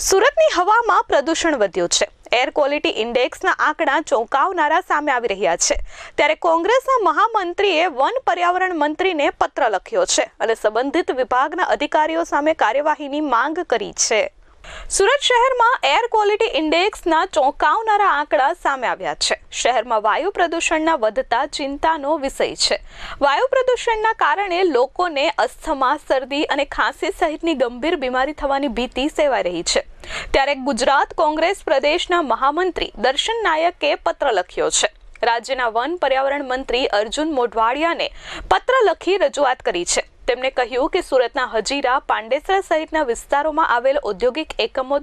સુરતની હવામાં પ્રદૂષણ વધ્યું છે. એર ક્વોલિટી ઇન્ડેક્સના આંકડા ચોંકાવનારા સામે આવી રહ્યા છે. ત્યારે કોંગ્રેસના મહામંત્રીએ વન પર્યાવરણ મંત્રીને પત્ર લખ્યો છે અને સંબંધિત વિભાગના અધિકારીઓ સામે કાર્યવાહીની માંગ કરી છે. સુરત શહેરમાં એર ક્વોલિટી ઇન્ડેક્સના ચોંકાવનારા આંકડા સામે આવ્યા છે. શહેરમાં વાયુ પ્રદૂષણના વધતા ચિંતાનો વિષય છે. વાયુ પ્રદૂષણના કારણે લોકોને અસ્થમા, શરદી અને ખાંસી સહિતની ગંભીર બીમારી થવાની ભીતિ સેવાઈ રહી છે. ત્યારે ગુજરાત કોંગ્રેસ પ્રદેશના મહામંત્રી દર્શન નાયકે પત્ર લખ્યો છે. રાજ્યના વન પર્યાવરણ મંત્રી અર્જુન મોઢવાડિયાને પત્ર લખી રજૂઆત કરી છે. તેમણે કહ્યું કે સુરતના હજીરા, પાંડેસરા સહિતના વિસ્તારોમાં આવેલ ઔદ્યોગિક એકમો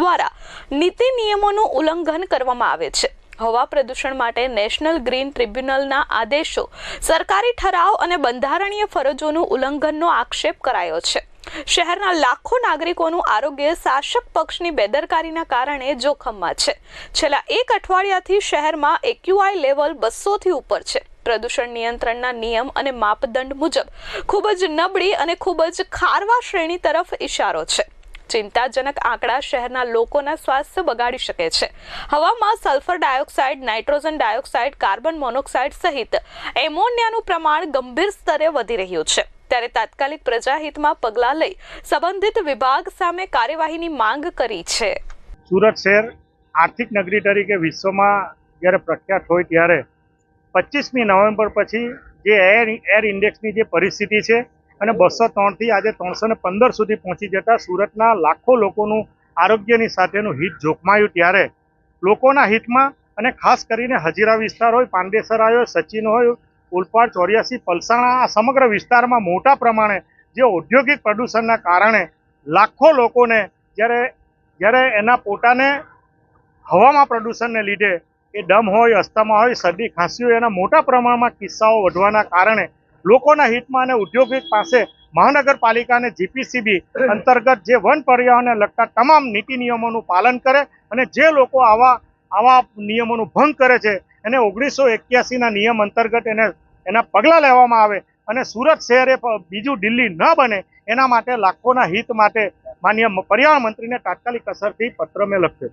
દ્વારા નીતિ નિયમોનું ઉલ્લંઘન કરવામાં આવે છે. હવા પ્રદૂષણ માટે નેશનલ ગ્રીન ટ્રિબ્યુનલના આદેશો, સરકારી ઠરાવ અને બંધારણીય ફરજોનું ઉલ્લંઘનનો આક્ષેપ કરાયો છે. શહેરના લાખો નાગરિકોનું આરોગ્ય શાસક પક્ષની બેદરકારીના કારણે જોખમમાં છે. છેલ્લા એક અઠવાડિયાથી શહેરમાં એક્યુઆઈ લેવલ બસોથી ઉપર છે. પ્રદૂષણ નિયંત્રણના નિયમ અને માપદંડ મુજબ ખૂબ જ નબળી અને ખૂબ જ ખારવા શ્રેણી તરફ ઇશારો છે. ચિંતાજનક આંકડા શહેરના લોકોના સ્વાસ્થ્ય બગાડી શકે છે. હવામાં sulphur dioxide, nitrogen dioxide, carbon monoxide સહિત એમોનિયાનું પ્રમાણ ગંભીર સ્તરે વધી રહ્યું છે. ત્યારે તાત્કાલિક પ્રજાહિતમાં પગલાં લઈ સંબંધિત વિભાગ સામે કાર્યવાહીની માંગ કરી છે. સુરત શહેર આર્થિક નગરી તરીકે વિશ્વમાં જ્યારે પ્રખ્યાત હોય ત્યારે પચીસમી નવેમ્બર પછી જે એર એર ઇન્ડેક્સની જે પરિસ્થિતિ છે અને બસો ત્રણથી આજે ત્રણસો ને પંદર સુધી પહોંચી જતા સુરતના લાખો લોકોનું આરોગ્યની સાથેનું હિત જોખમાયું ત્યારે. લોકોના હિતમાં અને ખાસ કરીને હજીરા વિસ્તાર હોય, પાંડેસરા હોય સચિન હોય, ઉલપાડ, ચોર્યાસી, પલસાણા, આ સમગ્ર વિસ્તારમાં મોટા પ્રમાણે જે ઔદ્યોગિક પ્રદૂષણના કારણે લાખો લોકોને જ્યારે જ્યારે એના પોતાને હવામાં પ્રદૂષણને લીધે એ દમ હોય, અસ્થમા હોય, શરદી, ખાંસી હોય, એના મોટા પ્રમાણમાં કિસ્સાઓ વધવાના કારણે લોકોના હિતમાં અને ઉદ્યોગિક પાસે મહાનગરપાલિકા અને જીપીસીબી અંતર્ગત જે વન પર્યાવરણને લગતા તમામ નીતિ નિયમોનું પાલન કરે અને જે લોકો આવા આવા નિયમોનું ભંગ કરે છે, એને ઓગણીસો એક્યાસીના નિયમ અંતર્ગત એને, એના પગલાં લેવામાં આવે અને સુરત શહેરે બીજું દિલ્હી ન બને, એના માટે લાખોના હિત માટે માન્ય પર્યાવરણ મંત્રીને તાત્કાલિક અસરથી પત્ર મેં લખ્યો.